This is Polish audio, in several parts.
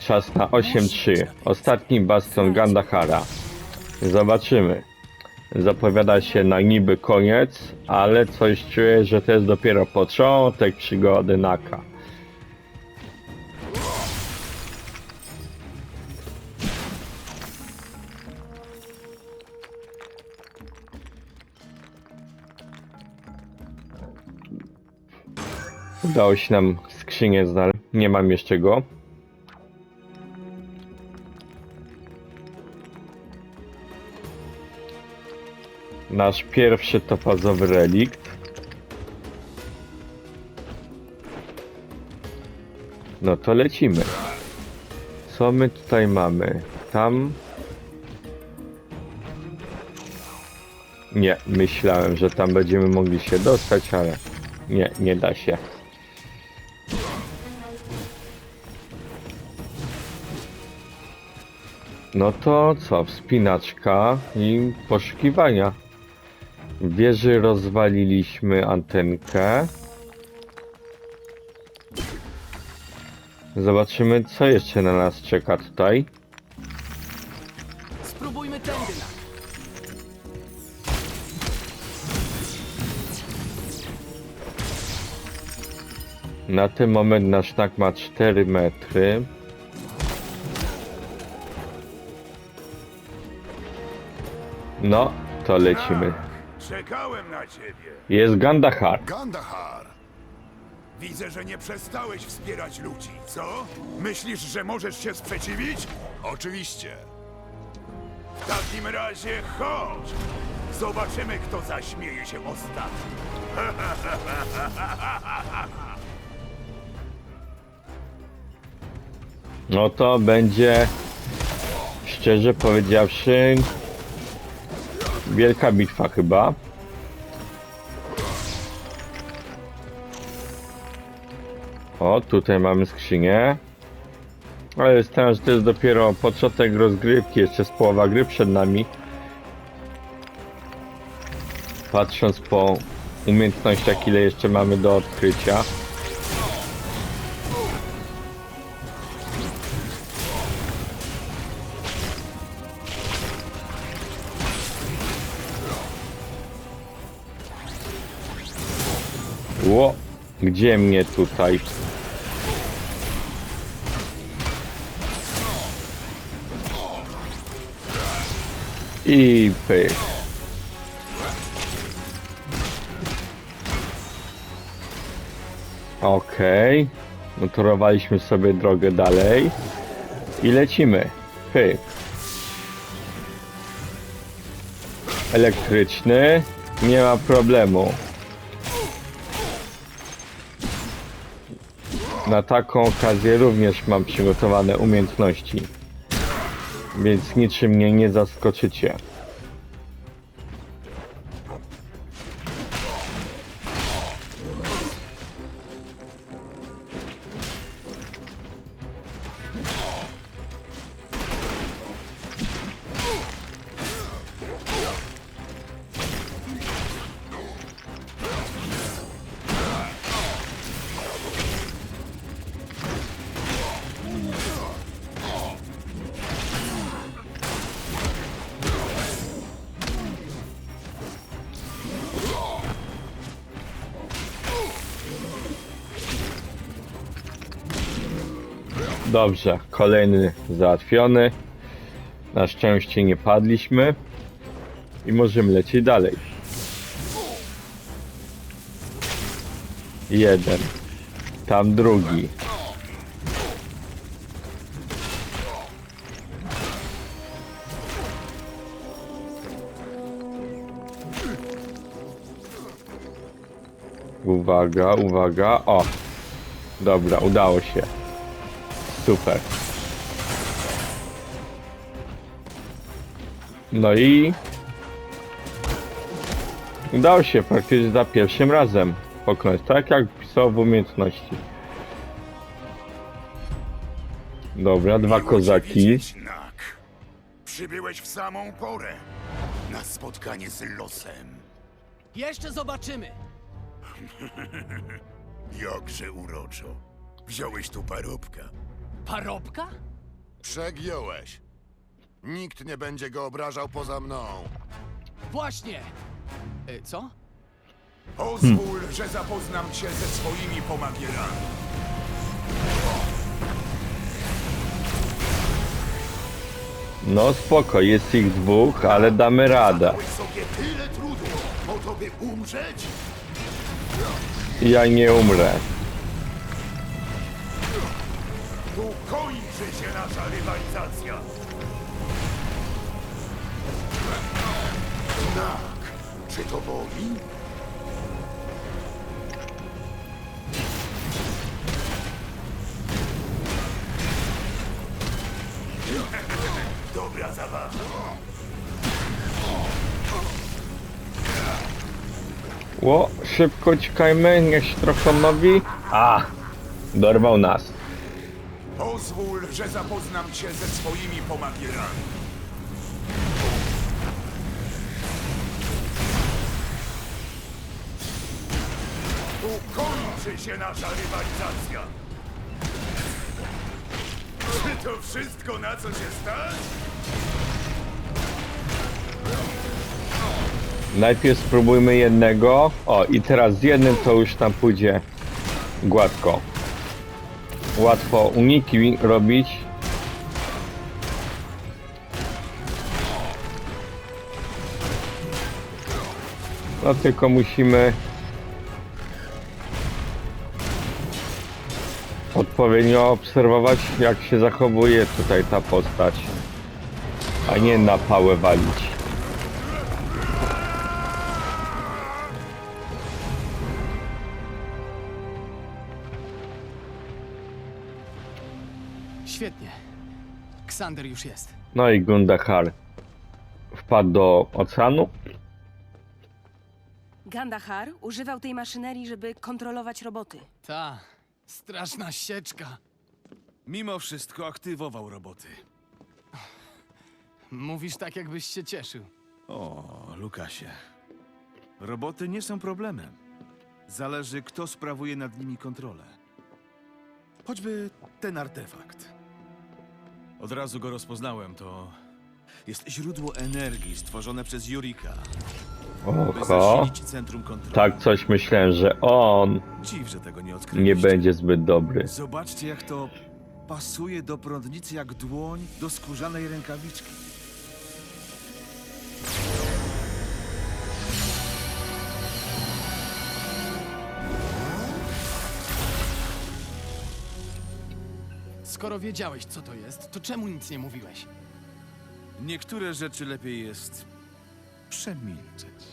czas na 8-3. Ostatni bastion Gandahara. Zobaczymy. Zapowiada się na niby koniec, ale coś czuję, że to jest dopiero początek przygody Naka. Udało się nam skrzynię znaleźć. Nie mam jeszcze go. Nasz pierwszy topazowy relikt. No to lecimy. Co my tutaj mamy? Tam. Nie, myślałem, że tam będziemy mogli się dostać, ale nie, nie da się. No to co? Wspinaczka i poszukiwania. W wieży rozwaliliśmy antenkę. Zobaczymy, co jeszcze na nas czeka tutaj. Spróbujmy tędy na. Ten moment nasz sznak ma 4 metry. No, to lecimy. Czekałem na ciebie. Jest Gandahar. Gandahar! Widzę, że nie przestałeś wspierać ludzi, co? Myślisz, że możesz się sprzeciwić? Oczywiście. W takim razie chodź! Zobaczymy, kto zaśmieje się ostatni. No to będzie, szczerze powiedziawszy, wielka bitwa chyba. O, tutaj mamy skrzynię. Ale staram, że to jest dopiero początek rozgrywki, jeszcze z połowa gry przed nami. Patrząc po umiejętnościach, ile jeszcze mamy do odkrycia. Ło, gdzie mnie tutaj? I pyk. Okej. Motorowaliśmy sobie drogę dalej. I lecimy. Pyk. Elektryczny. Nie ma problemu. Na taką okazję również mam przygotowane umiejętności. Więc niczym mnie nie zaskoczycie. Dobrze, kolejny załatwiony. Na szczęście nie padliśmy. I możemy lecieć dalej. Jeden. Tam drugi. Uwaga, uwaga. O! Dobra, udało się. Super. No i udało się praktycznie za pierwszym razem pokonać, tak jak pisał w umiejętności. Dobra, dwa Miło cię kozaki. widzieć, Nak. Przybyłeś w samą porę. Na spotkanie z losem. Jeszcze zobaczymy. Jakże uroczo. Wziąłeś tu parobka. Parobka? Przegiąłeś. Nikt nie będzie go obrażał poza mną. Właśnie! E, co? Pozwól, że zapoznam cię ze swoimi pomagierami. No spoko, jest ich dwóch, ale damy radę. Dałeś sobie tyle trudu po to, by umrzeć? Ja nie umrę. Tu kończy się nasza rywalizacja. Tak. Czy to boli? Dobra zabawa. Ło, szybko uciekajmy, niech się trochę nowi. A, dorwał nas. Pozwól, że zapoznam cię ze swoimi pomagierami. Tu kończy się nasza rywalizacja. Czy to wszystko, na co się stać? Najpierw spróbujmy jednego. O, i teraz z jednym to już tam pójdzie gładko. Łatwo uniki robić. No tylko musimy odpowiednio obserwować jak się zachowuje tutaj ta postać, a nie na pałę walić. Świetnie. Ksander już jest. No i Gundahar wpadł do oceanu. Gandahar używał tej maszynerii, żeby kontrolować roboty. Ta, straszna sieczka. Mimo wszystko aktywował roboty. Mówisz tak, jakbyś się cieszył. O, Lukasie. Roboty nie są problemem. Zależy, kto sprawuje nad nimi kontrolę. Choćby ten artefakt. Od razu go rozpoznałem, to jest źródło energii stworzone przez Jurika, by Oho. zasilić centrum kontroli. Tak coś myślałem, że on Dziw, że tego nie nie odkryliście. będzie zbyt dobry. Zobaczcie, jak to pasuje do prądnicy jak dłoń do skórzanej rękawiczki. Skoro wiedziałeś, co to jest, to czemu nic nie mówiłeś? Niektóre rzeczy lepiej jest przemilczeć.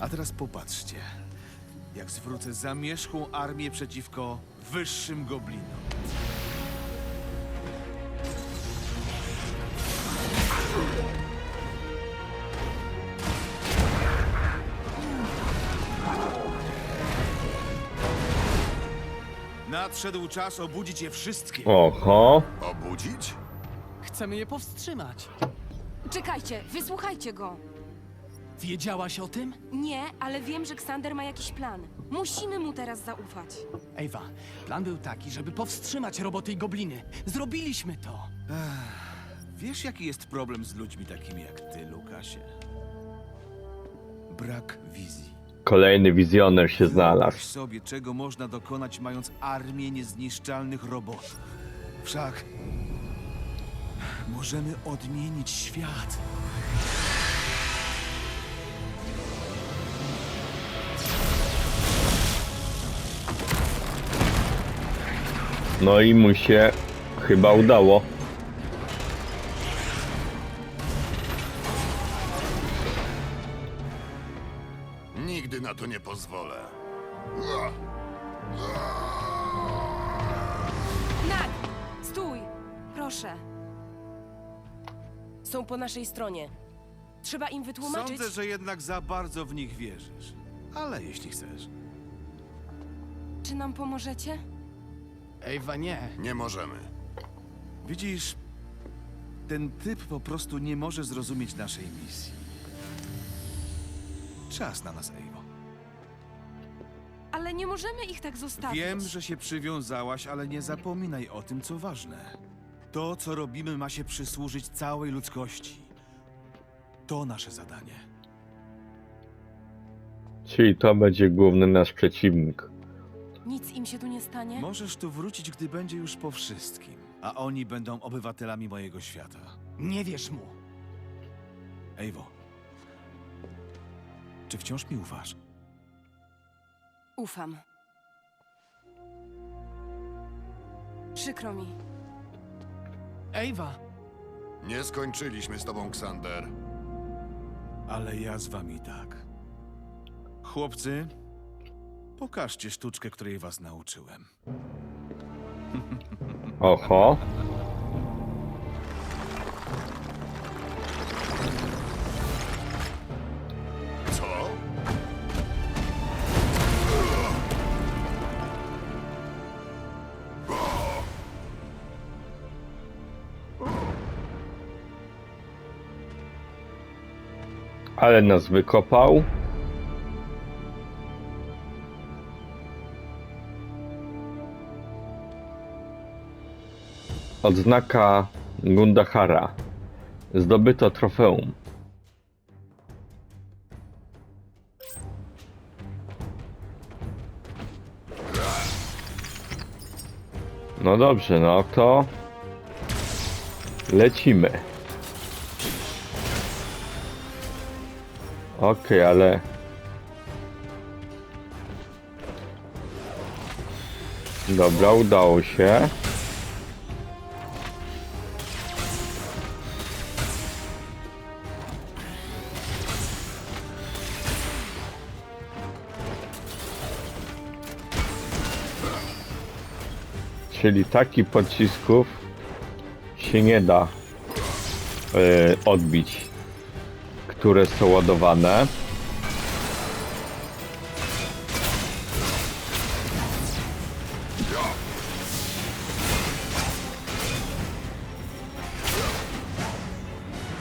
A teraz popatrzcie, jak zwrócę zamierzchłą armię przeciwko wyższym goblinom. Nadszedł czas obudzić je wszystkie. Oho. Obudzić? Chcemy je powstrzymać. Czekajcie, wysłuchajcie go. Wiedziałaś o tym? Nie, ale wiem, że Ksander ma jakiś plan. Musimy mu teraz zaufać. Ewa, plan był taki, żeby powstrzymać roboty i gobliny. Zrobiliśmy to. Wiesz, jaki jest problem z ludźmi takimi jak ty, Lukasie? Brak wizji. Kolejny wizjoner się Wyobraź znalazł. sobie, czego można dokonać, mając armię niezniszczalnych robotów. Wszak możemy odmienić świat. No i mu się chyba udało. Nigdy na to nie pozwolę. Nag! Stój! Proszę. Są po naszej stronie. Trzeba im wytłumaczyć. Sądzę, że jednak za bardzo w nich wierzysz. Ale jeśli chcesz. Czy nam pomożecie? Ewa, nie. Nie możemy. Widzisz, ten typ po prostu nie może zrozumieć naszej misji. Czas na nas, Ewo. Ale nie możemy ich tak zostawić. Wiem, że się przywiązałaś, ale nie zapominaj o tym, co ważne. To, co robimy, ma się przysłużyć całej ludzkości. To nasze zadanie. Czyli to będzie główny nasz przeciwnik. Nic im się tu nie stanie? Możesz tu wrócić, gdy będzie już po wszystkim, a oni będą obywatelami mojego świata. Nie wierz mu. Ewo, czy wciąż mi ufasz? Ufam. Przykro mi. Ewa, Nie skończyliśmy z tobą, Ksander. Ale ja z wami tak. Chłopcy, pokażcie sztuczkę, której was nauczyłem. Oho. Ale nas wykopał. Odznaka Gundahara. Zdobyto trofeum. No dobrze, no to lecimy. Okej, ale... Dobra, udało się. Czyli takich pocisków się nie da y, odbić które są ładowane.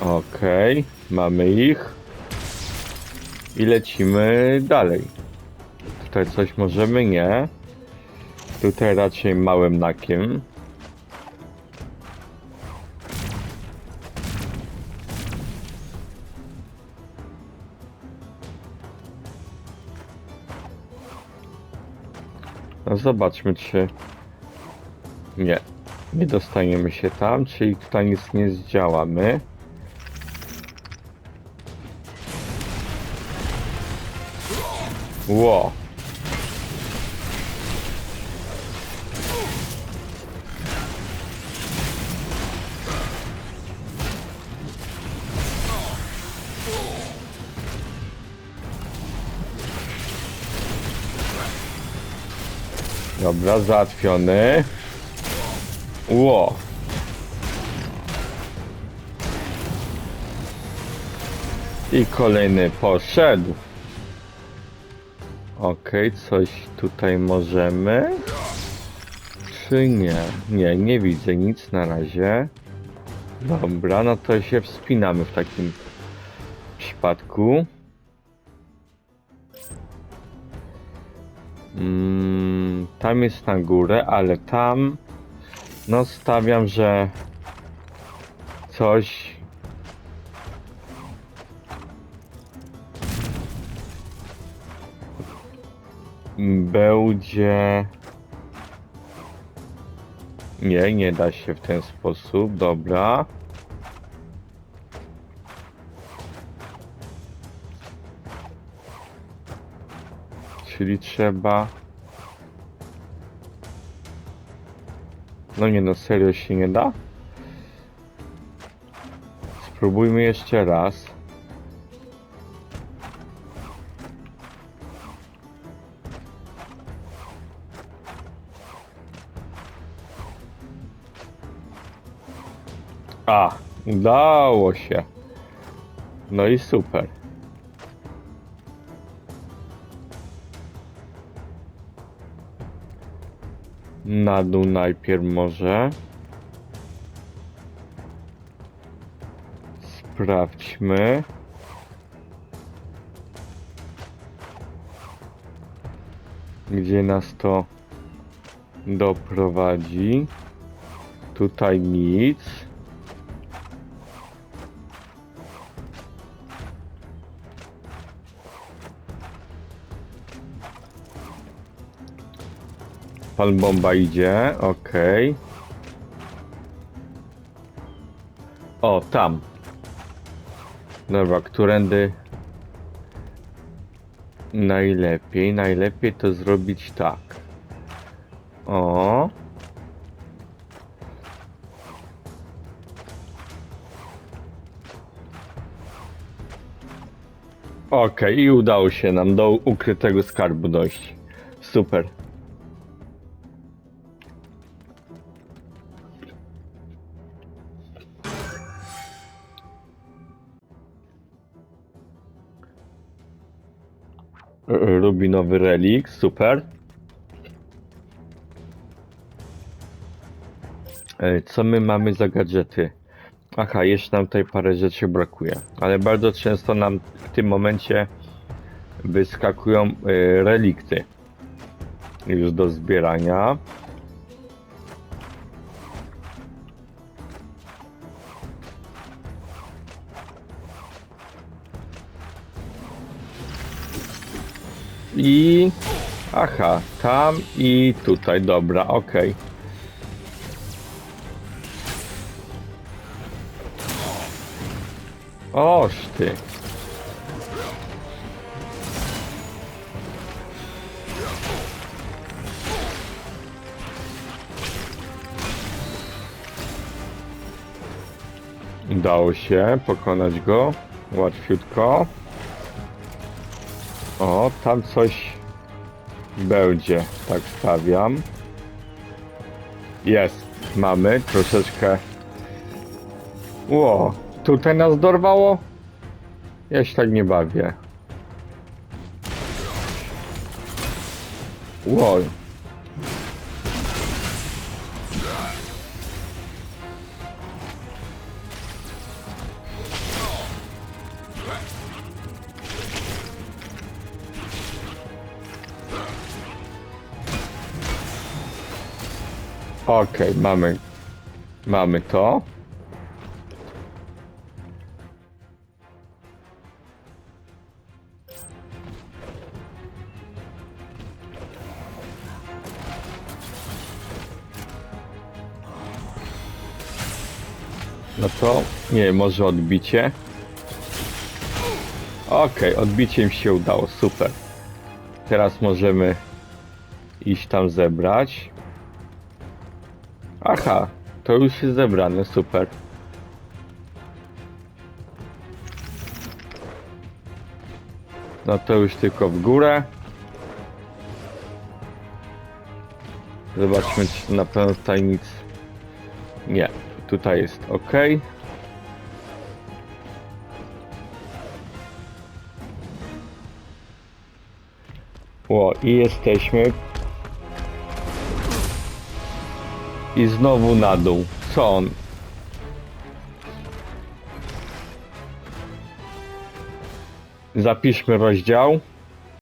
Okej, mamy ich. I lecimy dalej. Tutaj coś możemy? Nie. Tutaj raczej małym nakiem. Zobaczmy, czy... Nie. Nie dostaniemy się tam, czyli tutaj nic nie zdziałamy. Ło. Dobra, załatwiony. Ło. I kolejny poszedł. Okej, coś tutaj możemy? Czy nie? Nie, nie widzę nic na razie. Dobra, no to się wspinamy w takim przypadku. Mm, tam jest na górę, ale tam no stawiam, że coś będzie nie, nie da się w ten sposób, dobra. Czyli trzeba. No nie no, serio się nie da? Spróbujmy jeszcze raz. A, udało się. No i super. Na dół najpierw może. Sprawdźmy. Gdzie nas to doprowadzi? Tutaj nic. Pan bomba idzie, okej. O, tam. Dobra, którędy najlepiej? Najlepiej to zrobić tak. O. Okej, i udało się nam do ukrytego skarbu dojść. Super. Rubinowy relik, super. Co my mamy za gadżety? Aha, jeszcze nam tutaj parę rzeczy brakuje. Ale bardzo często nam w tym momencie wyskakują e, relikty. Już do zbierania. I... Aha, tam i tutaj, dobra, okej. Oż ty. Udało się pokonać go łatwiutko. Tam coś będzie, tak stawiam. Jest, mamy troszeczkę. Ło, tutaj nas dorwało? Ja się tak nie bawię. Ło. Okej, mamy. Mamy to. No to, nie może odbicie. Okej, odbicie mi się udało, super. Teraz możemy iść tam zebrać. Aha, to już jest zebrane, super. No to już tylko w górę. Zobaczmy, czy na pewno tutaj nic. Nie, tutaj jest ok. O, i jesteśmy I znowu na dół. Co on? Zapiszmy rozdział.